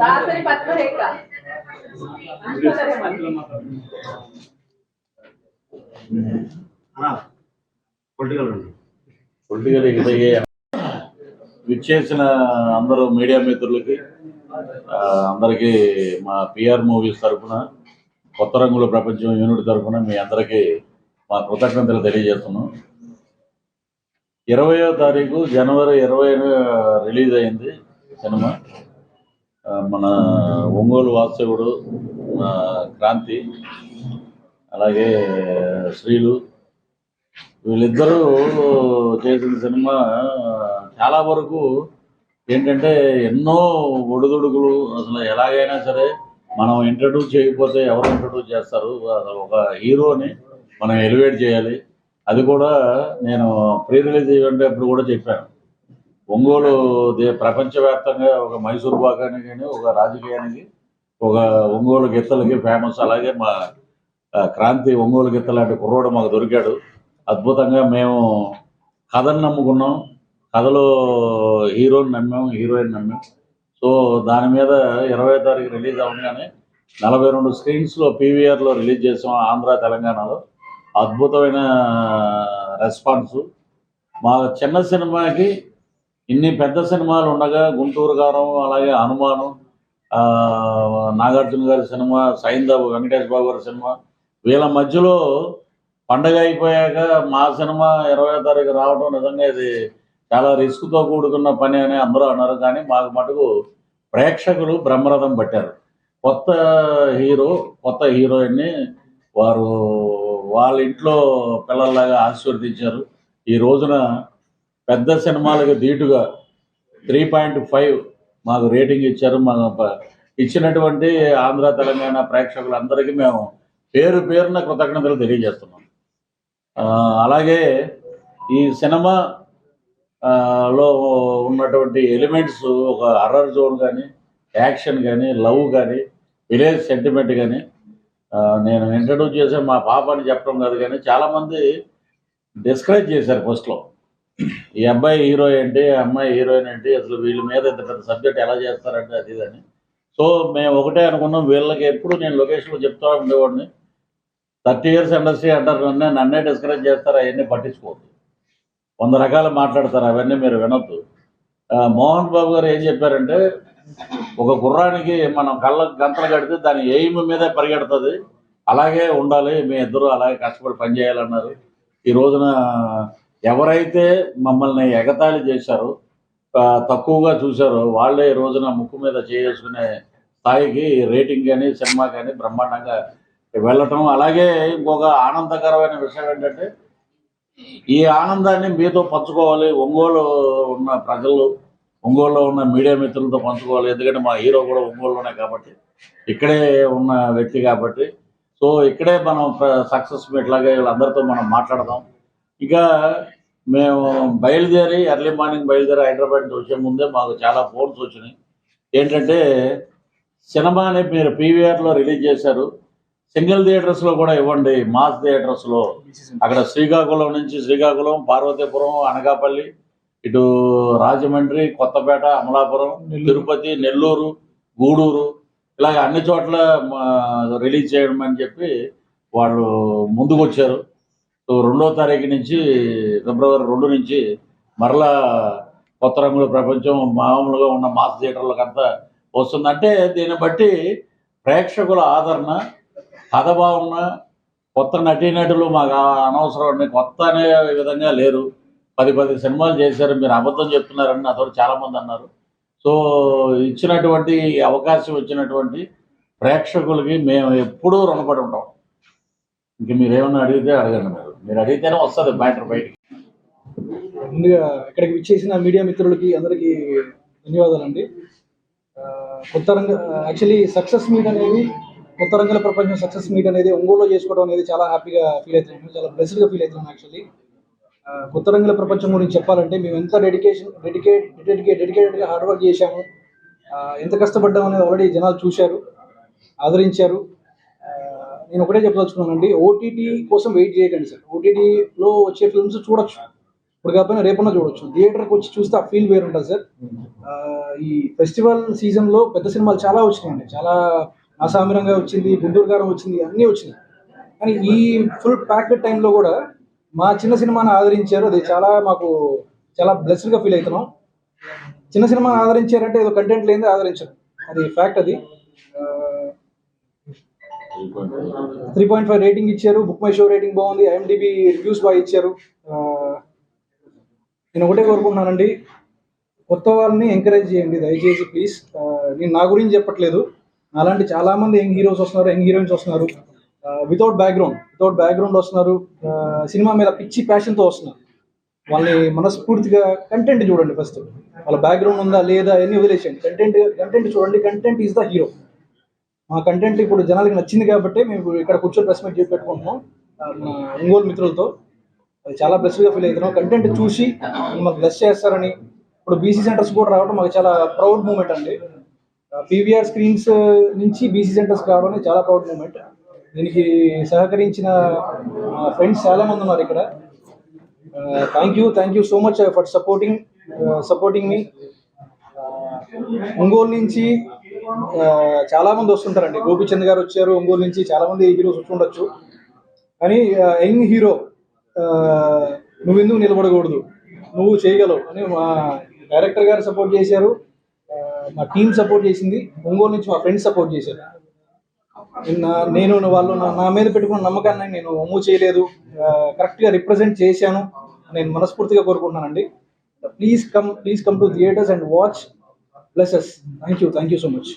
Dasari Padmarekha. Political political ఎగిపోయే విచ్చేసిన అందరూ మీడియా మిత్రులకి ఆ, అందరికీ మా పిఆర్ మూవీస్ తరఫున కొత్త రంగుల ప్రపంచం యూనిట్ తరఫున మీ అందరికీ మా కృతజ్ఞతలు తెలియజేస్తున్నాం. ఇరవయో తారీఖు జనవరి ఇరవై రిలీజ్ అయింది సినిమా. మన ఒంగోలు వాస్తవుడు క్రాంతి అలాగే శ్రీలు వీళ్ళిద్దరూ చేసిన సినిమా చాలా వరకు ఏంటంటే ఎన్నో ఒడిదుడుకులు అసలు ఎలాగైనా సరే మనం ఇంట్రడ్యూస్ చేయకపోతే ఎవరు ఇంట్రడ్యూస్ చేస్తారు? అసలు ఒక హీరోని మనం ఎలివేట్ చేయాలి. అది కూడా నేను ప్రీ రిలీజ్ ఈవెంట్ అప్పుడు కూడా చెప్పాను. ఒంగోలు దే- ప్రపంచవ్యాప్తంగా ఒక మైసూర్ పాకానికి కానీ ఒక రాజకీయానికి ఒక ఒంగోలు గిత్తలకి ఫేమస్ అలాగే మా క్రాంతి ఒంగోలు గిత్త లాంటి కుర్రోడు మాకు దొరికాడు. అద్భుతంగా మేము కథను నమ్ముకున్నాం. కథలో హీరోని నమ్మాం హీరోయిన్ నమ్మాం. సో దాని మీద ఇరవై తారీఖు రిలీజ్ అవగానే నలభై రెండు స్క్రీన్స్లో పీవీఆర్లో రిలీజ్ చేసాం ఆంధ్ర తెలంగాణలో. అద్భుతమైన రెస్పాన్స్. మా చిన్న సినిమాకి ఇన్ని పెద్ద సినిమాలు ఉండగా గుంటూరు గారం అలాగే హనుమాను నాగార్జున గారి సినిమా సైందాబు వెంకటేష్ బాబు గారి సినిమా వీళ్ళ మధ్యలో పండగ అయిపోయాక మా సినిమా ఇరవై తారీఖు రావడం నిజంగా ఇది చాలా రిస్క్తో కూడుకున్న పని అని అందరూ అన్నారు. కానీ మాకు మటుకు ప్రేక్షకులు బ్రహ్మరథం పట్టారు. కొత్త హీరో కొత్త హీరోయిన్ని వారు వాళ్ళ ఇంట్లో పిల్లల్లాగా ఆశీర్వదించారు. ఈ రోజున పెద్ద సినిమాలకు ధీటుగా త్రీ పాయింట్ ఫైవ్ మాకు రేటింగ్ ఇచ్చారు. మా ఇచ్చినటువంటి ఆంధ్ర తెలంగాణ ప్రేక్షకులందరికీ మేము పేరు పేరున కృతజ్ఞతలు తెలియజేస్తున్నాం. అలాగే ఈ సినిమా లో ఉన్నటువంటి ఎలిమెంట్స్ ఒక హర్రర్ జోన్ కానీ యాక్షన్ కానీ లవ్ కానీ విలేజ్ సెంటిమెంట్ కానీ నేను ఇంట్రడ్యూస్ చేసే మా పాప అని చెప్పడం కాదు కానీ చాలామంది డిస్క్రైబ్ చేశారు ఫస్ట్లో. ఈ అబ్బాయి హీరో ఏంటి అమ్మాయి హీరోయిన్ ఏంటి అసలు వీళ్ళ మీద ఇంత పెద్ద సబ్జెక్ట్ ఎలా చేస్తారంటే అది ఇదని. సో మేము ఒకటే అనుకున్నాం వీళ్ళకి ఎప్పుడు నేను లొకేషన్లో చెప్తా ఉండేవాడిని. థర్టీ ఇయర్స్ ఇండస్ట్రీ అంటారు నన్నే నన్నే డిస్కరేజ్ చేస్తారు అవన్నీ పట్టించుకోవద్దు. వంద రకాలు మాట్లాడతారు అవన్నీ మీరు వినొద్దు. మోహన్ బాబు గారు ఏం చెప్పారంటే ఒక గుర్రానికి మనం కళ్ళ గంతలు కడితే దాని ఎయిమ్ మీదే పరిగెడుతుంది. అలాగే ఉండాలి మీ ఇద్దరు అలాగే కష్టపడి పనిచేయాలన్నారు ఈ రోజున ఎవరైతే మమ్మల్ని ఎగతాళి చేశారో తక్కువగా చూశారో వాళ్ళే ఈ రోజున ముక్కు మీద చేసుకునే స్థాయికి రేటింగ్ కానీ సినిమా కానీ బ్రహ్మాండంగా వెళ్ళటం. అలాగే ఇంకొక ఆనందకరమైన విషయం ఏంటంటే ఈ ఆనందాన్ని మీతో పంచుకోవాలి. ఒంగోలు ఉన్న ప్రజలు ఒంగోలులో ఉన్న మీడియా మిత్రులతో పంచుకోవాలి. ఎందుకంటే మా హీరో కూడా ఒంగోలులోనే కాబట్టి ఇక్కడే ఉన్న వ్యక్తి కాబట్టి. సో ఇక్కడే మనం సక్సెస్ మీట్ లాగా వీళ్ళందరితో మనం మాట్లాడదాం. ఇక మేము బయలుదేరి ఎర్లీ మార్నింగ్ బయలుదేరి హైదరాబాద్ వచ్చే ముందే మాకు చాలా ఫోన్స్ వచ్చినాయి. ఏంటంటే సినిమాని మీరు పీవీఆర్లో రిలీజ్ చేశారు. సింగిల్ థియేటర్స్లో కూడా ఇవ్వండి మాస్ థియేటర్స్లో. అక్కడ శ్రీకాకుళం నుంచి శ్రీకాకుళం పార్వతీపురం అనకాపల్లి ఇటు రాజమండ్రి కొత్తపేట అమలాపురం తిరుపతి నెల్లూరు గూడూరు ఇలాగ అన్ని చోట్ల రిలీజ్ చేయడం అని చెప్పి వాళ్ళు ముందుకు వచ్చారు సో రెండో తారీఖు నుంచి ఫిబ్రవరి రెండు నుంచి మరలా కొత్త రంగుల ప్రపంచం మామూలుగా ఉన్న మాస్ థియేటర్లకంతా వస్తుందంటే దీన్ని బట్టి ప్రేక్షకుల ఆదరణ కథభావన కొత్త నటీనటులు మాకు అనవసరం కొత్త అనే విధంగా లేరు. పది పది సినిమాలు చేశారు. మీరు అబద్ధం చెప్తున్నారని నాతో చాలామంది అన్నారు. సో ఇచ్చినటువంటి అవకాశం ఇచ్చినటువంటి ప్రేక్షకులకి మేము ఎప్పుడూ రుణపడి ఉంటాం. ఇంక మీరేమన్నా అడిగితే అడగండి మీరు. మీరు అడిగితేనే వస్తుంది మ్యాటర్ బయటికి. ముందుగా ఇక్కడికి విచ్చేసిన మీడియా మిత్రులకి అందరికీ ధన్యవాదాలండి. అండి కొత్త రంగ యాక్చువల్లీ సక్సెస్ మీట్ అనేది కొత్త రంగుల ప్రపంచం సక్సెస్ మీట్ అనేది ఒంగోలులో చేసుకోవడం అనేది చాలా హ్యాపీగా ఫీల్ అవుతున్నాను చాలా బ్లెస్డ్గా ఫీల్ అవుతున్నాను యాక్చువల్లీ కొత్త రంగుల ప్రపంచం గురించి చెప్పాలంటే మేము ఎంత డెడికేషన్ డెడికేట్ డెడికేట్ డెడికేటెడ్గా హార్డ్ వర్క్ చేశాము ఎంత కష్టపడ్డాం అనేది ఆల్రెడీ జనాలు చూశారు ఆదరించారు. నేను ఒకటే చెప్పదలుచుకున్నానండి ఓటీటీ కోసం వెయిట్ చేయకండి సార్. ఓటీటీలో వచ్చే ఫిల్మ్స్ చూడొచ్చు. ఇప్పుడు కాకపోయినా రేపన్నా చూడొచ్చు. థియేటర్కి వచ్చి చూస్తే ఆ ఫీల్ వేరు ఉంటుంది సార్ ఈ ఫెస్టివల్ సీజన్లో పెద్ద సినిమాలు చాలా వచ్చినాయండి. చాలా అసామిరంగా వచ్చింది గుంటూరు గారం వచ్చింది అన్నీ వచ్చినాయి. కానీ ఈ ఫుల్ ప్యాక్డ్ టైంలో కూడా మా చిన్న సినిమాని ఆదరించారు. అది చాలా మాకు చాలా బ్లెస్డ్గా ఫీల్ అవుతున్నాం. చిన్న సినిమాని ఆదరించారంటే ఏదో కంటెంట్ లేనిదే ఆదరించారు. అది ఫ్యాక్ట్ అది. త్రీ పాయింట్ ఫైవ్ రేటింగ్ ఇచ్చారు. బుక్ మై షో రేటింగ్ బాగుంది. ఐఎండిబి రివ్యూస్ బాగా ఇచ్చారు. నేను ఒకటే కోరుకుంటున్నానండి. కొత్త వాళ్ళని ఎంకరేజ్ చేయండి. దయచేసి ప్లీజ్. నేను నా గురించి చెప్పట్లేదు. అలాంటి చాలా మంది యంగ్ హీరోస్ వస్తున్నారు యంగ్ హీరోయిన్స్ వస్తున్నారు. వితౌట్ బ్యాక్గ్రౌండ్ వితౌట్ బ్యాక్గ్రౌండ్ వస్తున్నారు. సినిమా మీద పిచ్చి ప్యాషన్తో వస్తున్నారు. వాళ్ళని మనస్ఫూర్తిగా కంటెంట్ చూడండి ఫస్ట్ వాళ్ళ బ్యాక్గ్రౌండ్ ఉందా లేదా అన్ని వదిలేసేయండి కంటెంట్ కంటెంట్ చూడండి. కంటెంట్ ఈజ్ ద హీరో మా కంటెంట్ ఇప్పుడు జనాలకి నచ్చింది కాబట్టి మేము ఇక్కడ కూర్చొని ప్రెస్ మీట్ చేసి పెట్టుకుంటున్నాం. ఆ, మన ఒంగోలు మిత్రులతో. అది చాలా బ్లెస్గా ఫీల్ అవుతున్నాం. కంటెంట్ చూసి మిమ్మల్ని బ్లెస్ చేస్తారని ఇప్పుడు బీసీ సెంటర్స్ కూడా రావడం మాకు చాలా ప్రౌడ్ మూమెంట్ అండి. పీవీఆర్ స్క్రీన్స్ నుంచి బీసీ సెంటర్స్ రావడం చాలా ప్రౌడ్ మూమెంట్ దీనికి సహకరించిన ఫ్రెండ్స్ చాలా మంది ఉన్నారు ఇక్కడ. Thank you thank you so much for supporting supporting మీ ఒంగోలు నుంచి చాలా మంది వస్తుంటారండి. గోపిచంద్ గారు వచ్చారు ఒంగోలు నుంచి చాలా మంది హీరోస్ వస్తుండొచ్చు. కానీ యంగ్ హీరో నువ్వెందుకు నిలబడకూడదు? నువ్వు చేయగలవు అని మా డైరెక్టర్ గారు సపోర్ట్ చేశారు. మా టీం సపోర్ట్ చేసింది. ఒంగోలు నుంచి మా ఫ్రెండ్స్ సపోర్ట్ చేశారు. నేను వాళ్ళు నా- నా మీద పెట్టుకున్న నమ్మకాన్ని నేను ఒమ్ము చేయలేదు. కరెక్ట్గా రిప్రజెంట్ చేశాను. నేను మనస్ఫూర్తిగా కోరుకుంటున్నానండి. Please come please come to theatres and watch bless us. Thank you. Thank you so much.